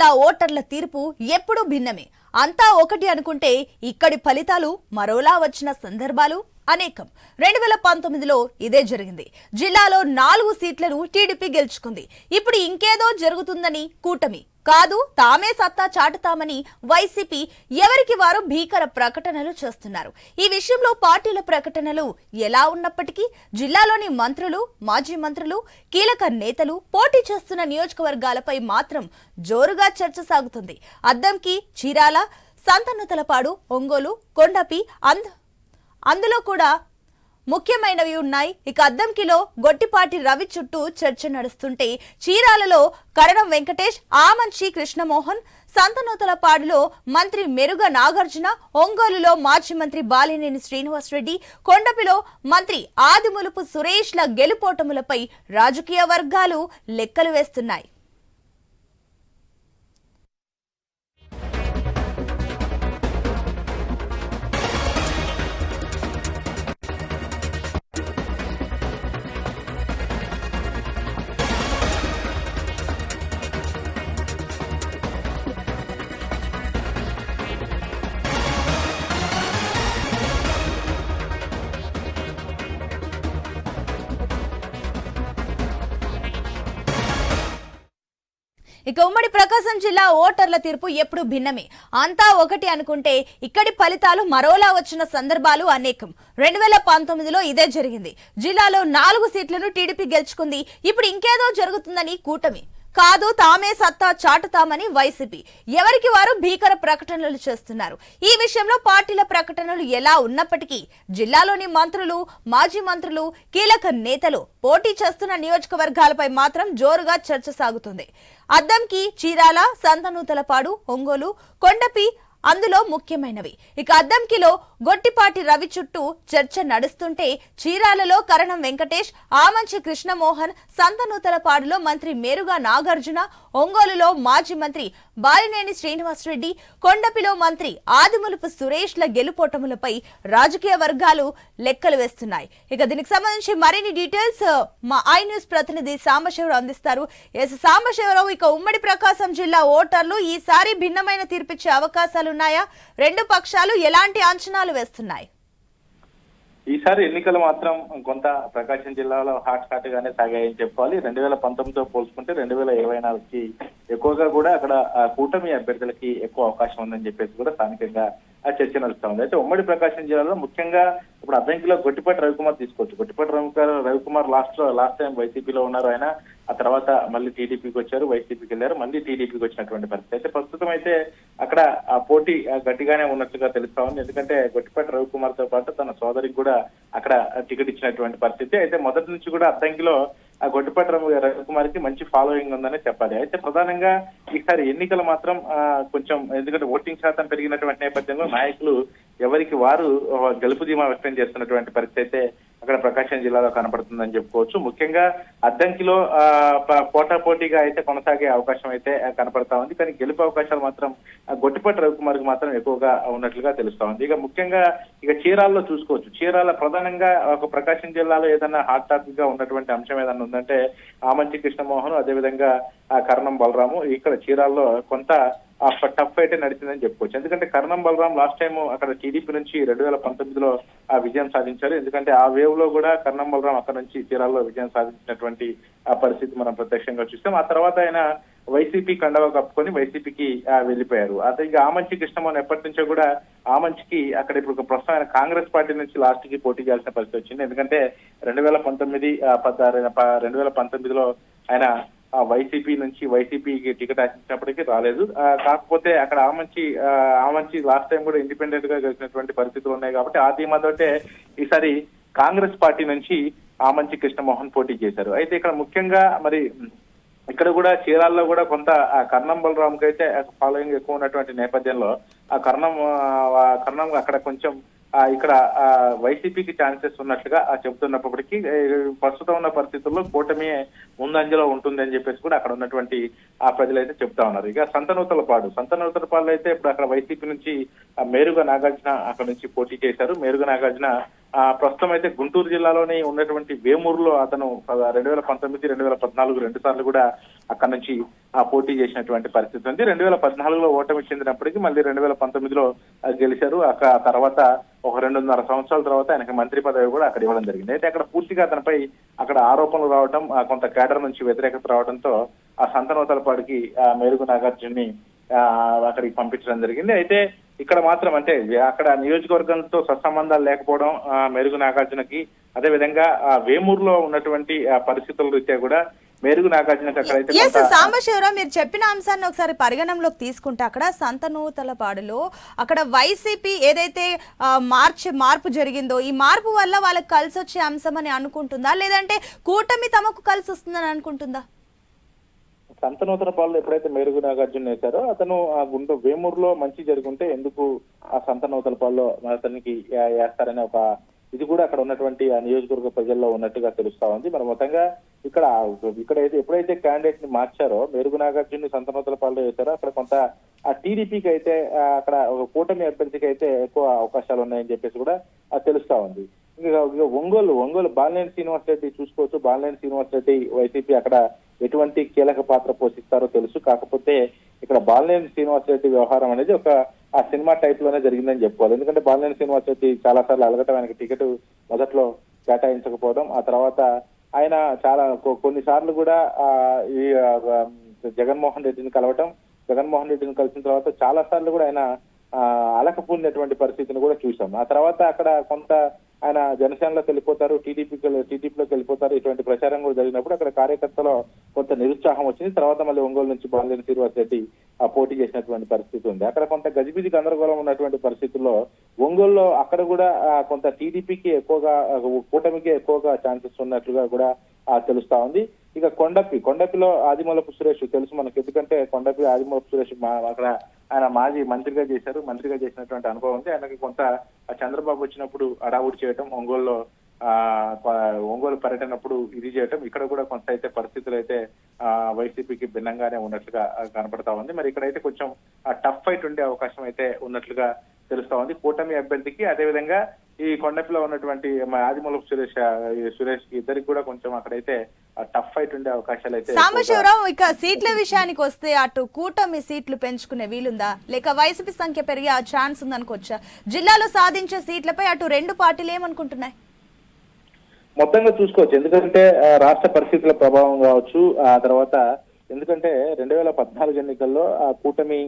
జిల్లా ఓటర్ల తీర్పు ఎప్పుడూ భిన్నమే. అంతా ఒకటి అనుకుంటే ఇక్కడి ఫలితాలు మరోలా వచ్చిన సందర్భాలు. అనేకం. రెండు వేల పంతొమ్మిదిలో ఇదే జరిగింది. జిల్లాలో నాలుగు సీట్లను టీడీపీ గెలుచుకుంది. ఇప్పుడు ఇంకేదో జరుగుతుందని కూటమి. కాదు తామే సత్తా చాటుతామని వైసీపీ ఎవరికి వారు భీకర ప్రకటనలు చేస్తున్నారు. ఈ విషయంలో పార్టీల ప్రకటనలు ఎలా ఉన్నప్పటికీ జిల్లాలోని మంత్రులు మాజీ మంత్రులు కీలక నేతలు పోటీ చేస్తున్న నియోజకవర్గాలపై మాత్రం జోరుగా చర్చ సాగుతుంది. అద్దంకి చీరాల సంతనుతలపాడు ఒంగోలు కొండపి అంద అందులో కూడా ముఖ్యమైనవి ఉన్నాయి. ఇక అద్దంకిలో గొట్టిపాటి రవి చుట్టూ చర్చ నడుస్తుంటే చీరాలలో కరణం వెంకటేష్ ఆమంచి కృష్ణమోహన్ సంతనూతలపాడులో మంత్రి మెరుగ నాగార్జున ఒంగోలులో మాజీ మంత్రి బాలినేని శ్రీనివాసరెడ్డి కొండపిలో మంత్రి ఆదిములుపు సురేష్ల గెలుపోటములపై రాజకీయ వర్గాలు లెక్కలు వేస్తున్నాయి. ఇక ఉమ్మడి ప్రకాశం జిల్లా ఓటర్ల తీర్పు ఎప్పుడు భిన్నమే. అంతా ఒకటి అనుకుంటే ఇక్కడి ఫలితాలు మరోలా వచ్చిన సందర్భాలు అనేకం. రెండు వేల పంతొమ్మిదిలో ఇదే జరిగింది. జిల్లాలో నాలుగు సీట్లను టీడీపీ గెలుచుకుంది. ఇప్పుడు ఇంకేదో జరుగుతుందని కూటమి. కాదు తామే సత్తా చాటుతామని వైసీపీ. ఎవరికి వారు భీకర ప్రకటనలు చేస్తున్నారు? ఈ విషయంలో పార్టీల ప్రకటనలు ఎలా ఉన్నప్పటికీ జిల్లాలోని మంత్రులు మాజీ మంత్రులు కీలక నేతలు పోటీ చేస్తున్న నియోజకవర్గాలపై మాత్రం జోరుగా చర్చ సాగుతుంది. అద్దంకి చీరాల సంతనూతలపాడు ఒంగోలు కొండపి అందులో ముఖ్యమైనవి. ఇక అద్దంకిలో గొట్టిపాటి రవి చుట్టూ చర్చ నడుస్తుంటే చీరాలలో కరణం వెంకటేష్ ఆమంచి కృష్ణమోహన్ సంతనూతలపాడులో మంత్రి మేరుగా నాగార్జున ఒంగోలులో మాజీ మంత్రి బాలినేని శ్రీనివాసరెడ్డి కొండపిలో మంత్రి ఆదిములుపు సురేష్ల గెలుపోటములపై రాజకీయ వర్గాలు లెక్కలు వేస్తున్నాయి. ఇక దీనికి సంబంధించి మరిన్ని డీటెయిల్స్ uh, మా ఐ న్యూస్ ప్రతినిధి సాంబశివరావు అందిస్తారు. ఎస్ సాంబశివరావు ఇక ఉమ్మడి ప్రకాశం జిల్లా ఓటర్లు ఈసారి భిన్నమైన తీర్పిచ్చే అవకాశాలు అవకాశాలున్నాయా రెండు పక్షాలు ఎలాంటి అంచనాలు వేస్తున్నాయి? ఈసారి ఎన్నికలు మాత్రం కొంత ప్రకాశం జిల్లాలో హాట్ హాట్ గానే సాగాయని చెప్పాలి. రెండు వేల పంతొమ్మిదితో పోల్చుకుంటే రెండు వేల ఇరవై నాలుగుకి ఎక్కువగా కూడా అక్కడ కూటమి అభ్యర్థులకి ఎక్కువ అవకాశం ఉందని చెప్పేసి కూడా స్థానికంగా ఆ చర్చ నడుస్తా ఉంది. అయితే ఉమ్మడి ప్రకాశం జిల్లాలో ముఖ్యంగా ఇప్పుడు అద్దంకిలో గొట్టిపాటి రవికుమార్ తీసుకోవచ్చు. గొట్టిపాటి రవికుమార్ రవికుమార్ లాస్ట్లో లాస్ట్ టైం వైసీపీలో ఉన్నారు ఆయన. ఆ తర్వాత మళ్ళీ టీడీపీకి వచ్చారు వైసీపీకి వెళ్ళారు. మళ్ళీ టీడీపీకి వచ్చినటువంటి పరిస్థితి. అయితే ప్రస్తుతం అయితే అక్కడ ఆ పోటీ గట్టిగానే ఉన్నట్లుగా తెలుస్తా ఉంది. ఎందుకంటే గొట్టిపాటి రవికుమార్తో పాటు తన సోదరికి కూడా అక్కడ టికెట్ ఇచ్చినటువంటి పరిస్థితి. అయితే మొదటి నుంచి కూడా అద్దంకిలో ఆ గొడ్డపాటి రవి రవికుమార్కి మంచి ఫాలోయింగ్ ఉందని చెప్పాలి. అయితే ప్రధానంగా ఈసారి ఎన్నికలు మాత్రం ఆ, కొంచెం ఎందుకంటే ఓటింగ్ శాతం పెరిగినటువంటి నేపథ్యంలో నాయకులు ఎవరికి వారు గెలుపు ధీమా వ్యక్తం చేస్తున్నటువంటి పరిస్థితి అయితే అక్కడ ప్రకాశం జిల్లాలో కనపడుతుందని చెప్పుకోవచ్చు. ముఖ్యంగా అద్దంకిలో పోటా పోటీగా పోటాపోటీగా అయితే కొనసాగే అవకాశం అయితే కనపడతా ఉంది. కానీ గెలుపు అవకాశాలు మాత్రం గొట్టిపాటి రవికుమార్కు మాత్రం ఎక్కువగా ఉన్నట్లుగా తెలుస్తా ఉంది. ఇక ముఖ్యంగా ఇక చీరాల్లో చూసుకోవచ్చు. చీరాల ప్రధానంగా ఒక ప్రకాశం జిల్లాలో ఏదైనా హాట్ టాపిక్గా ఉన్నటువంటి అంశం ఏదైనా ఉందంటే ఆమంచి కృష్ణమోహన్ అదేవిధంగా కరణం కర్ణం బలరాము. ఇక్కడ చీరాల్లో కొంత టఫ్ అయితే నడిచిందని చెప్పుకోవచ్చు. ఎందుకంటే కర్ణం బలరాం లాస్ట్ టైం అక్కడ టీడీపీ నుంచి రెండు వేల పంతొమ్మిదిలో ఆ విజయం సాధించారు. ఎందుకంటే ఆ వేవ్లో కూడా కర్ణం బలరాం అక్కడ నుంచి చీరాల్లో విజయం సాధించినటువంటి ఆ పరిస్థితి మనం ప్రత్యక్షంగా చూస్తాం. ఆ తర్వాత ఆయన వైసీపీ కండవ కప్పుకొని వైసీపీకి వెళ్ళిపోయారు. అదే ఇక ఆమంచి కృష్ణమోహన్ ఎప్పటి నుంచో కూడా ఆమంచికి అక్కడ ఇప్పుడు ఒక ప్రస్తుతం ఆయన కాంగ్రెస్ పార్టీ నుంచి లాస్ట్కి పోటీ చేయాల్సిన పరిస్థితి వచ్చింది. ఎందుకంటే రెండు వేల పంతొమ్మిది రెండు వేల పంతొమ్మిదిలో ఆయన ఆ వైసీపీ నుంచి వైసీపీకి టికెట్ ఆశించినప్పటికీ రాలేదు. కాకపోతే అక్కడ ఆమంచి ఆ, ఆమంచి లాస్ట్ టైం కూడా ఇండిపెండెంట్గా గెలిచినటువంటి పరిస్థితులు ఉన్నాయి కాబట్టి ఆ ధీమాతోటే ఈసారి కాంగ్రెస్ పార్టీ నుంచి ఆమంచి కృష్ణమోహన్ పోటీ చేశారు. అయితే ఇక్కడ ముఖ్యంగా మరి ఇక్కడ కూడా చీరాల్లో కూడా కొంత ఆ కర్ణం బలరాంకి అయితే ఫాలోయింగ్ ఎక్కువ ఉన్నటువంటి నేపథ్యంలో ఆ కర్ణం కర్ణం అక్కడ కొంచెం ఇక్కడ ఆ, వైసీపీకి ఛాన్సెస్ ఉన్నట్లుగా చెబుతున్నప్పటికీ ప్రస్తుతం ఉన్న పరిస్థితుల్లో కూటమి ముందంజలో ఉంటుంది అని చెప్పేసి కూడా అక్కడ ఉన్నటువంటి ఆ ప్రజలైతే చెప్తా ఉన్నారు. ఇక సంతనూతలపాడు సంతనూతలపాడు అయితే ఇప్పుడు అక్కడ వైసీపీ నుంచి ఆ, మేరుగ నాగార్జున అక్కడ నుంచి పోటీ చేశారు. మేరుగ నాగార్జున ప్రస్తుతం అయితే గుంటూరు జిల్లాలోని ఉన్నటువంటి వేమూరులో అతను రెండు వేల పంతొమ్మిది రెండు వేల పద్నాలుగు రెండు సార్లు కూడా అక్కడి నుంచి ఆ, పోటీ చేసినటువంటి పరిస్థితి ఉంది. రెండు వేల పద్నాలుగులో ఓటమి చెందినప్పటికీ మళ్ళీ రెండు వేల పంతొమ్మిదిలో గెలిచారు. అక్కడ ఆ తర్వాత ఒక రెండున్నర సంవత్సరాల తర్వాత ఆయనకి మంత్రి పదవి కూడా అక్కడ ఇవ్వడం జరిగింది. అయితే అక్కడ పూర్తిగా అతనిపై అక్కడ ఆరోపణలు రావడం కొంత కేడర్ నుంచి వ్యతిరేకత రావడంతో ఆ సంతనోతలపాడికి ఆ, మేరుగు నాగార్జున్ని అక్కడికి పంపించడం జరిగింది. అయితే ఇక్కడ మాత్రం అంటే అక్కడ నియోజకవర్గంతో సత్సంబంధాలు లేకపోవడం మెరుగు నాగార్జునకి అదే విధంగా ఆ, వేమూరులో ఉన్నటువంటి పరిస్థితుల రీత్యా కూడా మెరుగు నాగార్జునకి అక్కడైతే సాంబశివరావు మీరు చెప్పిన అంశాన్ని ఒకసారి పరిగణనలోకి తీసుకుంటే అక్కడ సంతనూతలపాడులో అక్కడ వైసీపీ ఏదైతే మార్చ్ మార్పు జరిగిందో ఈ మార్పు వల్ల వాళ్ళకి కలిసి వచ్చే అంశం అని అనుకుంటుందా? లేదంటే కూటమి తమకు కలిసి వస్తుందని అనుకుంటుందా? సంతనూతన పాలు ఎప్పుడైతే మేరుగు నాగార్జున వేశారో అతను ఆ గుంటూ వేమూరులో మంచి జరుగుంటే ఎందుకు ఆ సంతనూతల పాల్లో అతనికి వేస్తారనే ఒక ఇది కూడా అక్కడ ఉన్నటువంటి ఆ నియోజకవర్గ ప్రజల్లో ఉన్నట్టుగా తెలుస్తా ఉంది. మరి మొత్తంగా ఇక్కడ ఇక్కడ అయితే ఎప్పుడైతే క్యాండిడేట్ని మార్చారో మేరుగు నాగార్జున సంతనూతల పాలు వేశారో అక్కడ కొంత ఆ టీడీపీకి అయితే అక్కడ ఒక కూటమి అభ్యర్థికి అయితే ఎక్కువ అవకాశాలు ఉన్నాయని చెప్పేసి కూడా తెలుస్తా ఉంది. ఇంకా ఒంగోలు ఒంగోలు బాలినేని శ్రీనివాస్ రెడ్డి చూసుకోవచ్చు. బాలినేని శ్రీనివాస్ రెడ్డి వైసీపీ అక్కడ ఎటువంటి కీలక పాత్ర పోషిస్తారో తెలుసు. కాకపోతే ఇక్కడ బాలినేని శ్రీనివాస్ రెడ్డి వ్యవహారం అనేది ఒక ఆ సినిమా టైప్లోనే జరిగిందని చెప్పుకోవాలి. ఎందుకంటే బాలినేని శ్రీనివాస్ రెడ్డి చాలా సార్లు అలగటం ఆయనకి టికెట్ మొదట్లో కేటాయించకపోవడం ఆ తర్వాత ఆయన చాలా కొన్నిసార్లు కూడా ఆ, ఈ జగన్మోహన్ రెడ్డిని కలవటం జగన్మోహన్ రెడ్డిని కలిసిన తర్వాత చాలా సార్లు కూడా ఆయన ఆ, అలకపోయినటువంటి పరిస్థితిని కూడా చూసాం. ఆ తర్వాత అక్కడ కొంత ఆయన జనసేనలోకి వెళ్ళిపోతారు టీడీపీకి టీడీపీలోకి వెళ్ళిపోతారు. ఇటువంటి ప్రచారం కూడా జరిగినప్పుడు అక్కడ కార్యకర్తలో కొంత నిరుత్సాహం వచ్చింది. తర్వాత మళ్ళీ ఒంగోలు నుంచి బాలినేని శ్రీనివాస్ రెడ్డి ఆ పోటీ చేసినటువంటి పరిస్థితి ఉంది. అక్కడ కొంత గజిబిజి గందరగోళం ఉన్నటువంటి పరిస్థితుల్లో ఒంగోలులో అక్కడ కూడా కొంత టీడీపీకి ఎక్కువగా కూటమికి ఎక్కువగా ఛాన్సెస్ ఉన్నట్లుగా కూడా తెలుస్తా ఉంది. ఇక కొండపి కొండపిలో ఆదిమూలపు సురేష్ తెలుసు మనకు. ఎందుకంటే కొండపి ఆదిమూలపు సురేష్ మా అక్కడ ఆయన మాజీ మంత్రిగా చేశారు. మంత్రిగా చేసినటువంటి అనుభవం ఉంది. ఆయనకి కొంత చంద్రబాబు వచ్చినప్పుడు అడావుడి చేయటం ఒంగోలులో ఆ ఒంగోలు పర్యటనప్పుడు ఇది చేయటం ఇక్కడ కూడా కొంత అయితే పరిస్థితులు అయితే ఆ వైసీపీకి భిన్నంగానే ఉన్నట్లుగా కనపడతా ఉంది. మరి ఇక్కడైతే కొంచెం టఫ్ ఫైట్ ఉండే అవకాశం అయితే ఉన్నట్లుగా తెలుస్తా ఉంది. కూటమి అభ్యర్థికి అదే విధంగా ఈ కొండపిలో ఉన్నటువంటి మా ఆదిమూలపు సురేష్ సురేష్ ఇద్దరికి కూడా కొంచెం అక్కడైతే టఫ్ ఫైట్ ఉండే అవకాశాలు అయితే సాంబశివరావు ఇక సీట్ల విషయానికి వస్తే అటు కూటమి సీట్లు పెంచుకునే వీలుందా? లేక వైసీపీ సంఖ్య పెరిగే ఆ ఛాన్స్ ఉందనుకోవచ్చా? జిల్లాలో సాధించే సీట్లపై అటు రెండు పార్టీలు ఏమనుకుంటున్నాయి? మొత్తంగా చూసుకోవచ్చు. ఎందుకంటే రాష్ట్ర పరిస్థితుల ప్రభావం కావచ్చు ఆ తర్వాత ఎందుకంటే రెండు వేల పద్నాలుగు ఎన్నికల్లో ఆ కూటమి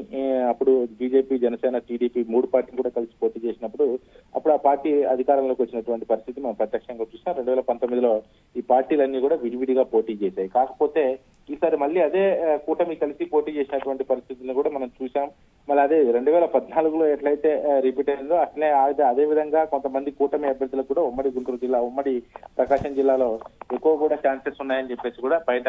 అప్పుడు బీజేపీ జనసేన టీడీపీ మూడు పార్టీలు కూడా కలిసి పోటీ చేసినప్పుడు అప్పుడు ఆ పార్టీ అధికారంలోకి వచ్చినటువంటి పరిస్థితి మనం ప్రత్యక్షంగా చూసాం రెండు వేల పంతొమ్మిదిలో ఈ పార్టీలన్నీ కూడా విడివిడిగా పోటీ చేశాయి. కాకపోతే ఈసారి మళ్ళీ అదే కూటమి కలిసి పోటీ చేసినటువంటి పరిస్థితులను కూడా మనం చూసాం మళ్ళీ అదే రెండు వేల పద్నాలుగులో ఎట్లయితే రిపీట్ అయిందో అట్లే అదే అదే విధంగా కొంతమంది కూటమి అభ్యర్థులకు కూడా ఉమ్మడి గుంటూరు జిల్లా ఉమ్మడి ప్రకాశం జిల్లాలో ఎక్కువ కూడా ఛాన్సెస్ ఉన్నాయని చెప్పేసి కూడా బయట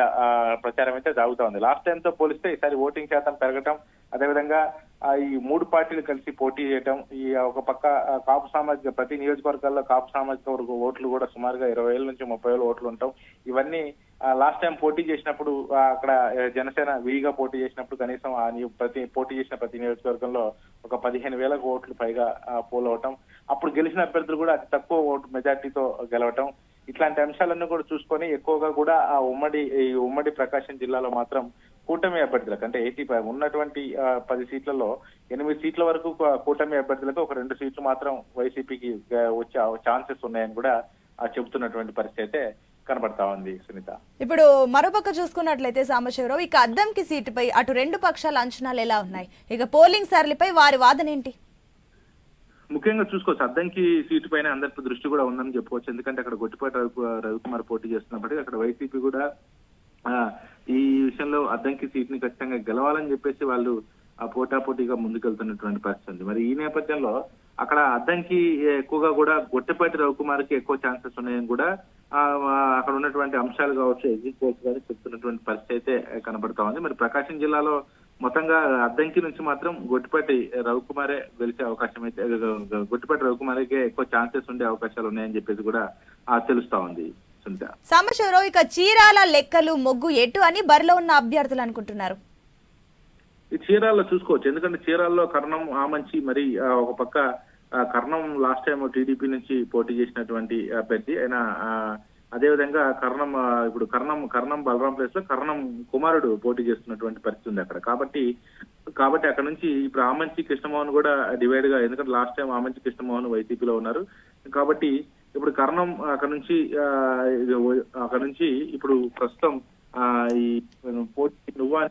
ప్రచారం అయితే సాగుతా ఉంది. లాస్ట్ టైం తో పోలిస్తే ఈసారి ఓటింగ్ శాతం పెరగటం అదేవిధంగా ఆ, ఈ మూడు పార్టీలు కలిసి పోటీ చేయటం ఈ ఒక పక్క కాపు సామాజిక ప్రతి నియోజకవర్గాల్లో కాపు సామాజిక వర్గ ఓట్లు కూడా సుమారుగా ఇరవై వేల నుంచి ముప్పై వేల ఓట్లు ఉంటాం ఇవన్నీ లాస్ట్ టైం పోటీ చేసినప్పుడు అక్కడ జనసేన విడిగా పోటీ చేసినప్పుడు కనీసం ఆ ప్రతి పోటీ చేసిన ప్రతి నియోజకవర్గంలో ఒక పదిహేను వేలకు ఓట్లు పైగా పోల్ అవటం అప్పుడు గెలిచిన అభ్యర్థులు కూడా అతి తక్కువ ఓటు మెజార్టీతో గెలవటం. ఇట్లాంటి అంశాలన్నీ కూడా చూసుకొని ఎక్కువగా కూడా ఆ ఉమ్మడి ఈ ఉమ్మడి ప్రకాశం జిల్లాలో మాత్రం కూటమి అభ్యర్థులకు అంటే ఎయిటీ ఫైవ్ ఉన్నటువంటి పది సీట్లలో ఎనిమిది సీట్ల వరకు కూటమి అభ్యర్థులకు ఒక రెండు సీట్లు మాత్రం వైసీపీకి వచ్చే ఛాన్సెస్ ఉన్నాయని కూడా చెబుతున్నటువంటి పరిస్థితి అయితే కనబడతా ఉంది సునీత. ఇప్పుడు మరోపక్క చూసుకున్నట్లయితే సాంబశివరావు ఇక అద్దంకి సీటుపై అటు రెండు పక్షాల అంచనాలు ఎలా ఉన్నాయి? ఇక పోలింగ్ సరళిపై వారి వాదన ఏంటి? ముఖ్యంగా చూసుకోవచ్చు. అద్దంకి సీటు పైన అందరి దృష్టి కూడా ఉందని చెప్పుకోవచ్చు. ఎందుకంటే అక్కడ గొట్టిపాటి రవి రవికుమార్ పోటీ చేస్తున్నప్పటికీ అక్కడ వైసీపీ కూడా ఈ విషయంలో అద్దంకి సీట్ని ఖచ్చితంగా గెలవాలని చెప్పేసి వాళ్ళు పోటాపోటీగా ముందుకెళ్తున్నటువంటి పరిస్థితి. ఉంది మరి ఈ నేపథ్యంలో అక్కడ అద్దంకి ఎక్కువగా కూడా గొట్టపాటి రవికుమార్కి ఎక్కువ ఛాన్సెస్ ఉన్నాయని కూడా అక్కడ ఉన్నటువంటి అంశాలు కావచ్చు ఎగ్జిట్ పోల్స్ కానీ చెప్తున్నటువంటి పరిస్థితి అయితే కనబడతా ఉంది. మరి ప్రకాశం జిల్లాలో మొత్తంగా అద్దంకి నుంచి మాత్రం గొట్టిపాటి రవికుమారే గెలిచే అవకాశం అయితే గొట్టిపాటి రవికుమార్కే ఎక్కువ ఛాన్సెస్ ఉండే అవకాశాలు ఉన్నాయని చెప్పేసి కూడా తెలుస్తా ఉంది. సాంబశివరావు ఇక చీరాల లెక్కలు మొగ్గు ఎటు అని బరిలో ఉన్న అభ్యర్థులు అనుకుంటున్నారు. ఈ చీరాల్లో చూసుకోవచ్చు. ఎందుకంటే చీరాల్లో కర్ణం ఆమంచి మరి ఒక పక్క కర్ణం లాస్ట్ టైం టీడీపీ నుంచి పోటీ చేసినటువంటి అభ్యర్థి. ఆయన అదేవిధంగా కర్ణం ఇప్పుడు కర్ణం కర్ణం బలరాం ప్లేస్లో కర్ణం కుమారుడు పోటీ చేస్తున్నటువంటి పరిస్థితి ఉంది అక్కడ. కాబట్టి కాబట్టి అక్కడ నుంచి ఇప్పుడు ఆమంచి కృష్ణమోహన్ కూడా డివైడ్గా ఎందుకంటే లాస్ట్ టైం ఆమంచి కృష్ణమోహన్ వైసీపీలో ఉన్నారు. కాబట్టి ఇప్పుడు కర్ణం అక్కడ నుంచి అక్కడ నుంచి ఇప్పుడు ప్రస్తుతం ఆ, ఈ పోటీ నువ్వా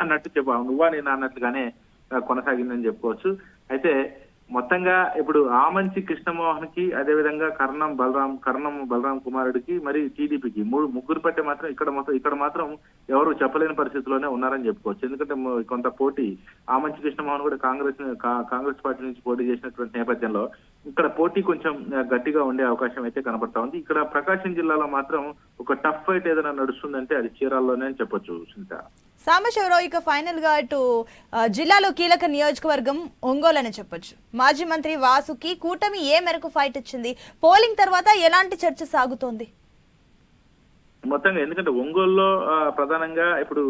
అన్నట్టు చెప్పా. నువ్వా నేను అన్నట్లుగానే కొనసాగిందని చెప్పుకోవచ్చు. అయితే మొత్తంగా ఇప్పుడు ఆమంచి కృష్ణమోహన్కి అదేవిధంగా కర్ణం బలరాం కర్ణం బలరాం కుమారుడికి మరి టీడీపీకి మూడు ముగ్గురు పట్టే మాత్రం ఇక్కడ మొత్తం ఇక్కడ మాత్రం ఎవరు చెప్పలేని పరిస్థితిలోనే ఉన్నారని చెప్పుకోవచ్చు. ఎందుకంటే కొంత పోటీ ఆమంచి కృష్ణమోహన్ కూడా కాంగ్రెస్ కా- కాంగ్రెస్ పార్టీ నుంచి పోటీ చేసినటువంటి నేపథ్యంలో ఇక్కడ పోటీ కొంచెం గట్టిగా ఉండే అవకాశం అయితే కనబడతా ఉంది. ఇక్కడ ప్రకాశం జిల్లాలో మాత్రం ఒక టఫ్ ఫైట్ ఏదైనా నడుస్తుందంటే అది చీరాల్లోనే అని చెప్పొచ్చు సునీత. సాంబశివరావు ఇక ఫైనల్గా ఇటు జిల్లాలో కీలక నియోజకవర్గం ఒంగోలు అని చెప్పొచ్చు. మాజీ మంత్రి వాసుకి కూటమి ఏ మేరకు ఫైట్ ఇచ్చింది? పోలింగ్ తర్వాత ఎలాంటి చర్చ సాగుతోంది? మొత్తంగా ఎందుకంటే ఒంగోలులో ప్రధానంగా ఇప్పుడు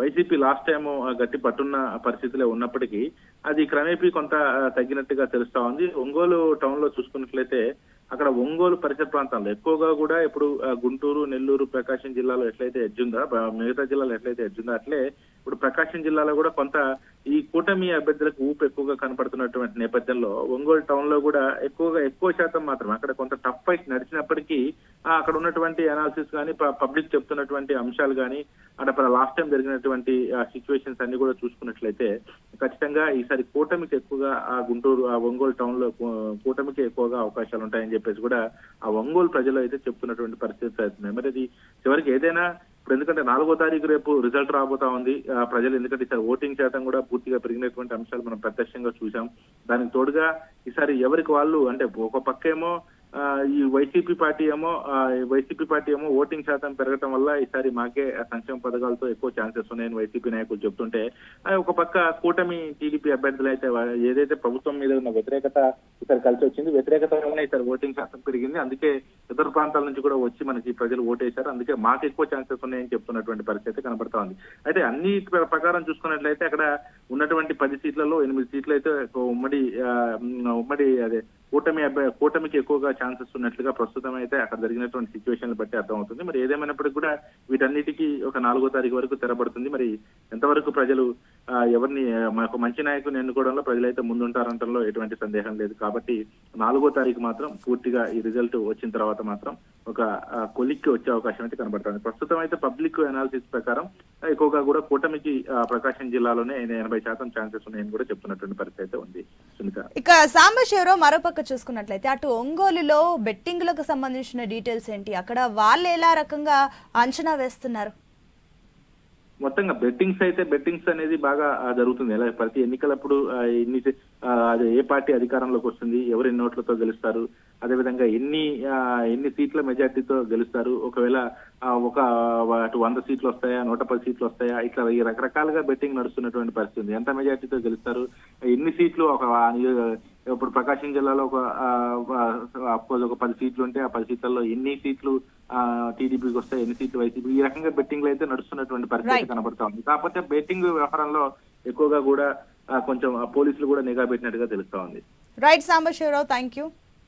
వైసీపీ లాస్ట్ టైం గట్టి పట్టున్న పరిస్థితిలో ఉన్నప్పటికీ అది క్రమేపీ కొంత తగ్గినట్టుగా తెలుస్తా ఉంది. ఒంగోలు టౌన్లో చూసుకున్నట్లయితే అక్కడ ఒంగోలు పరిసర ప్రాంతాల్లో ఎక్కువగా కూడా ఇప్పుడు ఆ, గుంటూరు నెల్లూరు ప్రకాశం జిల్లాలో ఎట్లయితే ఎడ్జ్ ఉందో మిగతా జిల్లాలో ఎట్లయితే ఎడ్జ్ ఉందో అట్లే ఇప్పుడు ప్రకాశం జిల్లాలో కూడా కొంత ఈ కూటమి అభ్యర్థులకు ఊపు ఎక్కువగా కనపడుతున్నటువంటి నేపథ్యంలో ఒంగోలు టౌన్లో కూడా ఎక్కువగా ఎక్కువ శాతం మాత్రం అక్కడ కొంత టఫ్ ఫైట్ నడిచినప్పటికీ ఆ, అక్కడ ఉన్నటువంటి అనాలిసిస్ కానీ పబ్లిక్ చెప్తున్నటువంటి అంశాలు కానీ అక్కడ లాస్ట్ టైం జరిగినటువంటి సిచ్యువేషన్స్ అన్ని కూడా చూసుకున్నట్లయితే ఖచ్చితంగా ఈసారి కూటమికి ఎక్కువగా ఆ గుంటూరు ఆ ఒంగోలు టౌన్లో కూటమికి ఎక్కువగా అవకాశాలు ఉంటాయని చెప్పేసి కూడా ఆ ఒంగోలు ప్రజలు అయితే చెప్తున్నటువంటి పరిస్థితి అవుతున్నాయి మరి అది చివరికి ఏదైనా ఇప్పుడు ఎందుకంటే నాలుగో తారీఖు రేపు రిజల్ట్ రాబోతా ఉంది. ఆ ప్రజలు ఎందుకంటే ఈసారి ఓటింగ్ శాతం కూడా పూర్తిగా పెరిగినటువంటి అంశాలు మనం ప్రత్యక్షంగా చూసాం దానికి తోడుగా ఈసారి ఎవరికి వాళ్ళు అంటే ఒక పక్కేమో ఈ వైసీపీ పార్టీ ఏమో వైసీపీ పార్టీ ఏమో ఓటింగ్ శాతం పెరగటం వల్ల ఈసారి మాకే సంక్షేమ పథకాలతో ఎక్కువ ఛాన్సెస్ ఉన్నాయని వైసీపీ నాయకులు చెప్తుంటే ఒక పక్క కూటమి టీడీపీ అభ్యర్థులు అయితే ఏదైతే ప్రభుత్వం మీద ఉన్న వ్యతిరేకత ఈసారి కలిసి వచ్చింది వ్యతిరేకత వల్లనే ఈసారి ఓటింగ్ శాతం పెరిగింది. అందుకే ఇతర ప్రాంతాల నుంచి కూడా వచ్చి మనకి ప్రజలు ఓటేశారు. అందుకే మాకు ఎక్కువ ఛాన్సెస్ ఉన్నాయని చెప్తున్నటువంటి పరిస్థితి కనబడతా ఉంది. అయితే అన్ని ప్రకారం చూసుకున్నట్లయితే అక్కడ ఉన్నటువంటి పది సీట్లలో ఎనిమిది సీట్లు అయితే ఒక ఉమ్మడి ఉమ్మడి అదే కూటమి అభ్య కూటమికి ఎక్కువగా ఛాన్సెస్ ఉన్నట్లుగా ప్రస్తుతం అయితే అక్కడ జరిగినటువంటి సిచ్యువేషన్ బట్టి అర్థమవుతుంది. మరి ఏదేమైనప్పటికీ కూడా వీటన్నిటికీ ఒక నాలుగో తారీఖు వరకు తెరబడుతుంది. మరి ఎంతవరకు ప్రజలు ఎవరిని మాకు మంచి నాయకుని ఎన్నుకోవడంలో ప్రజలైతే ముందుంటారంటంలో ఎటువంటి సందేహం లేదు. కాబట్టి నాలుగో తారీఖు మాత్రం పూర్తిగా ఈ రిజల్ట్ వచ్చిన తర్వాత మాత్రం ఒక కొలిక్కి వచ్చే అవకాశం అయితే కనబడుతుంది. ప్రస్తుతం అయితే పబ్లిక్ అనాలిసిస్ ప్రకారం ఎక్కువగా కూడా కూటమికి ప్రకాశం జిల్లాలోనే ఎనభై శాతం ఛాన్సెస్ ఉన్నాయని కూడా చెప్తున్నటువంటి పరిస్థితి అయితే ఉంది. సునీత. ఇక సాంబశివరావు మరోపక్క చూసుకున్నట్లయితే అటు ఒంగోలులో బెట్టింగ్లకు సంబంధించిన డీటెయిల్స్ ఏంటి? అక్కడ వాళ్ళు ఎలా రకంగా అంచనా వేస్తున్నారు? మొత్తంగా బెట్టింగ్స్ అయితే బెట్టింగ్స్ అనేది బాగా జరుగుతుంది. ఎలా ప్రతి ఎన్నికలప్పుడు ఎన్ని ఏ పార్టీ అధికారంలోకి వస్తుంది ఎవరు ఎన్ని ఓట్లతో గెలుస్తారు అదేవిధంగా ఎన్ని ఎన్ని సీట్ల మెజార్టీతో గెలుస్తారు? ఒకవేళ ఒక అటు వంద సీట్లు వస్తాయా నూట పది సీట్లు వస్తాయా? ఇట్లా ఈ రకరకాలుగా బెట్టింగ్ నడుస్తున్నటువంటి పరిస్థితి ఎంత మెజార్టీతో గెలుస్తారు? ఎన్ని సీట్లు ఒక ఇప్పుడు ప్రకాశం జిల్లాలో ఒక అఫ్కోర్స్ ఒక పది సీట్లు ఉంటే ఆ పది సీట్లలో ఎన్ని సీట్లు టీడీపీకి వస్తాయి ఎన్ని సీట్లు వైసీపీ? ఈ రకంగా బెట్టింగ్లు అయితే నడుస్తున్నటువంటి పరిస్థితి. కనబడతా ఉంది. కాకపోతే బెట్టింగ్ వ్యవహారంలో ఎక్కువగా కూడా కొంచెం పోలీసులు కూడా నిఘా పెట్టినట్టుగా తెలుస్తా ఉంది. Right Sambasivarao thank you